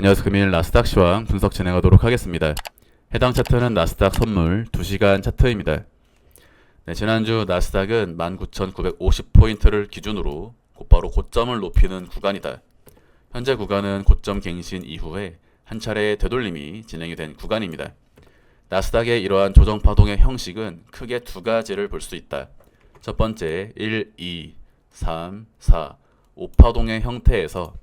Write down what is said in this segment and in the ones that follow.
안녕하세요. 금일 나스닥 시황 분석 진행하도록 하겠습니다. 해당 차트는 나스닥 선물 2시간 차트입니다. 네, 지난주 나스닥은 19,950포인트를 기준으로 곧바로 고점을 높이는 구간이다. 현재 구간은 고점 갱신 이후에 한 차례 되돌림이 진행이 된 구간입니다. 나스닥의 이러한 조정 파동의 형식은 크게 두 가지를 볼 수 있다. 첫 번째 1, 2, 3, 4, 5파동의 형태에서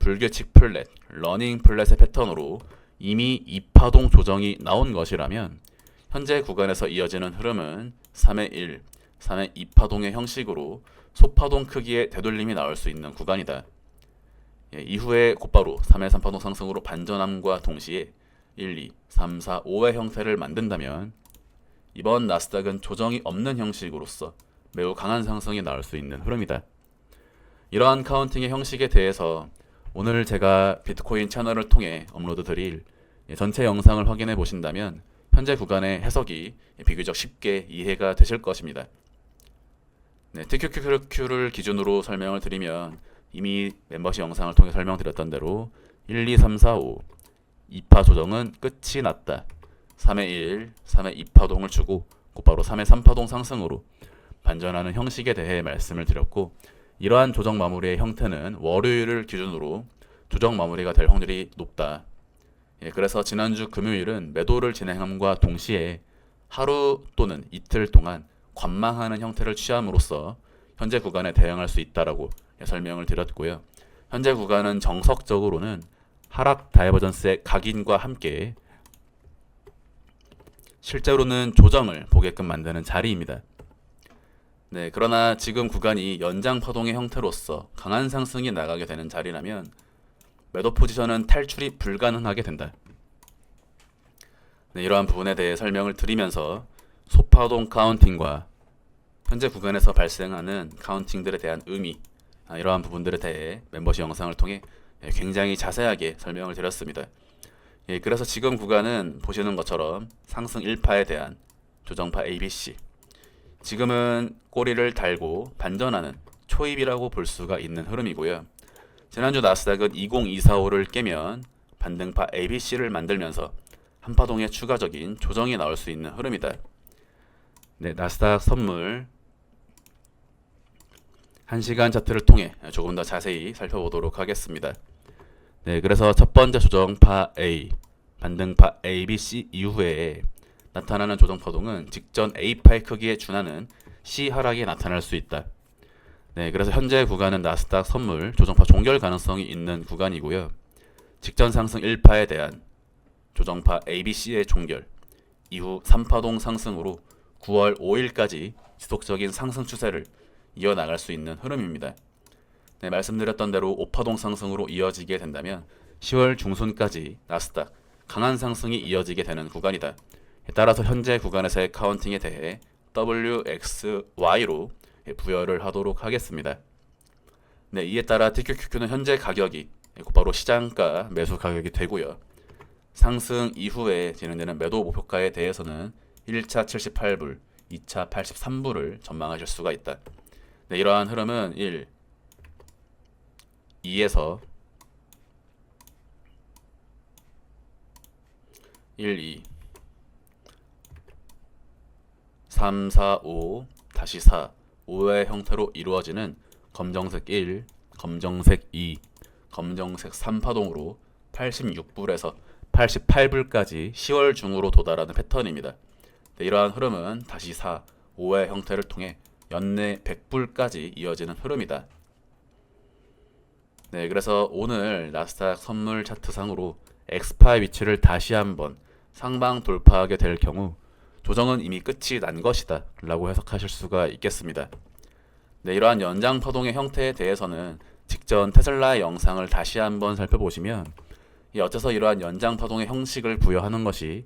불규칙 플랫, 러닝 플랫의 패턴으로 이미 2파동 조정이 나온 것이라면 현재 구간에서 이어지는 흐름은 3의 1, 3의 2파동의 형식으로 소파동 크기의 되돌림이 나올 수 있는 구간이다. 예, 이후에 곧바로 3의 3파동 상승으로 반전함과 동시에 1, 2, 3, 4, 5의 형태를 만든다면 이번 나스닥은 조정이 없는 형식으로서 매우 강한 상승이 나올 수 있는 흐름이다. 이러한 카운팅의 형식에 대해서 오늘 제가 비트코인 채널을 통해 업로드 드릴 예, 전체 영상을 확인해 보신다면 현재 구간의 해석이 비교적 쉽게 이해가 되실 것입니다. 네, TQQQ를 기준으로 설명을 드리면 이미 멤버십 영상을 통해 설명드렸던 대로 1, 2, 3, 4, 5 2파 조정은 끝이 났다. 3의 1, 3의 2파동을 주고 곧바로 3의 3파동 상승으로 반전하는 형식에 대해 말씀을 드렸고 이러한 조정 마무리의 형태는 월요일을 기준으로 조정 마무리가 될 확률이 높다. 예, 그래서 지난주 금요일은 매도를 진행함과 동시에 하루 또는 이틀 동안 관망하는 형태를 취함으로써 현재 구간에 대응할 수 있다라고 예, 설명을 드렸고요. 현재 구간은 정석적으로는 하락 다이버전스의 각인과 함께 실제로는 조정을 보게끔 만드는 자리입니다. 네, 그러나 지금 구간이 연장 파동의 형태로서 강한 상승이 나가게 되는 자리라면 매도 포지션은 탈출이 불가능하게 된다. 네, 이러한 부분에 대해 설명을 드리면서 소파동 카운팅과 현재 구간에서 발생하는 카운팅들에 대한 의미 아, 이러한 부분들에 대해 멤버십 영상을 통해 예, 굉장히 자세하게 설명을 드렸습니다. 예, 그래서 지금 구간은 보시는 것처럼 상승 1파에 대한 조정파 ABC 지금은 꼬리를 달고 반전하는 초입이라고 볼 수가 있는 흐름이고요. 지난주 나스닥은 20245를 깨면 반등파 ABC를 만들면서 한파동의 추가적인 조정이 나올 수 있는 흐름이다. 네, 나스닥 선물 1시간 차트를 통해 조금 더 자세히 살펴보도록 하겠습니다. 네, 그래서 첫 번째 조정파 A, 반등파 ABC 이후에 나타나는 조정 파동은 직전 A파의 크기에 준하는 C 하락이 나타날 수 있다. 네, 그래서 현재 구간은 나스닥 선물 조정파 종결 가능성이 있는 구간이고요. 직전 상승 1파에 대한 조정파 ABC의 종결, 이후 3파동 상승으로 9월 5일까지 지속적인 상승 추세를 이어나갈 수 있는 흐름입니다. 네, 말씀드렸던 대로 5파동 상승으로 이어지게 된다면 10월 중순까지 나스닥 강한 상승이 이어지게 되는 구간이다. 따라서 현재 구간에서의 카운팅에 대해 WXY로 부여를 하도록 하겠습니다. 네, 이에 따라 TQQQ는 현재 가격이 곧바로 시장가 매수 가격이 되고요. 상승 이후에 진행되는 매도 목표가에 대해서는 1차 78불, 2차 83불을 전망하실 수가 있다. 네, 이러한 흐름은 1, 2에서 1, 2 3, 4, 5, 다시 4, 5의 형태로 이루어지는 검정색 1, 검정색 2, 검정색 3파동으로 86불에서 88불까지 10월 중으로 도달하는 패턴입니다. 네, 이러한 흐름은 다시 4, 5의 형태를 통해 연내 100불까지 이어지는 흐름이다. 네, 그래서 오늘 나스닥 선물 차트상으로 엑스파의 위치를 다시 한번 상방 돌파하게 될 경우 조정은 이미 끝이 난 것이다 라고 해석하실 수가 있겠습니다. 네, 이러한 연장 파동의 형태에 대해서는 직전 테슬라의 영상을 다시 한번 살펴보시면 이 어째서 이러한 연장 파동의 형식을 부여하는 것이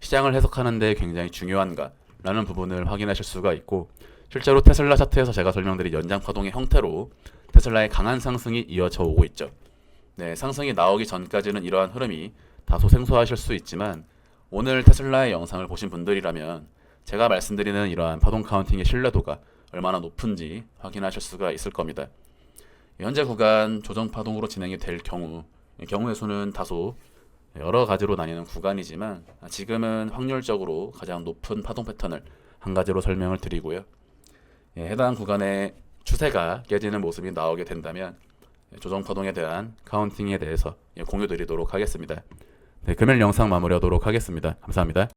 시장을 해석하는 데 굉장히 중요한가 라는 부분을 확인하실 수가 있고 실제로 테슬라 차트에서 제가 설명드린 연장 파동의 형태로 테슬라의 강한 상승이 이어져 오고 있죠. 네, 상승이 나오기 전까지는 이러한 흐름이 다소 생소하실 수 있지만 오늘 테슬라의 영상을 보신 분들이라면 제가 말씀드리는 이러한 파동 카운팅의 신뢰도가 얼마나 높은지 확인하실 수가 있을 겁니다. 현재 구간 조정 파동으로 진행이 될 경우 경우의 수는 다소 여러 가지로 나뉘는 구간이지만 지금은 확률적으로 가장 높은 파동 패턴을 한 가지로 설명을 드리고요. 예, 해당 구간의 추세가 깨지는 모습이 나오게 된다면 조정 파동에 대한 카운팅에 대해서 예, 공유 드리도록 하겠습니다. 네, 금일 영상 마무리하도록 하겠습니다. 감사합니다.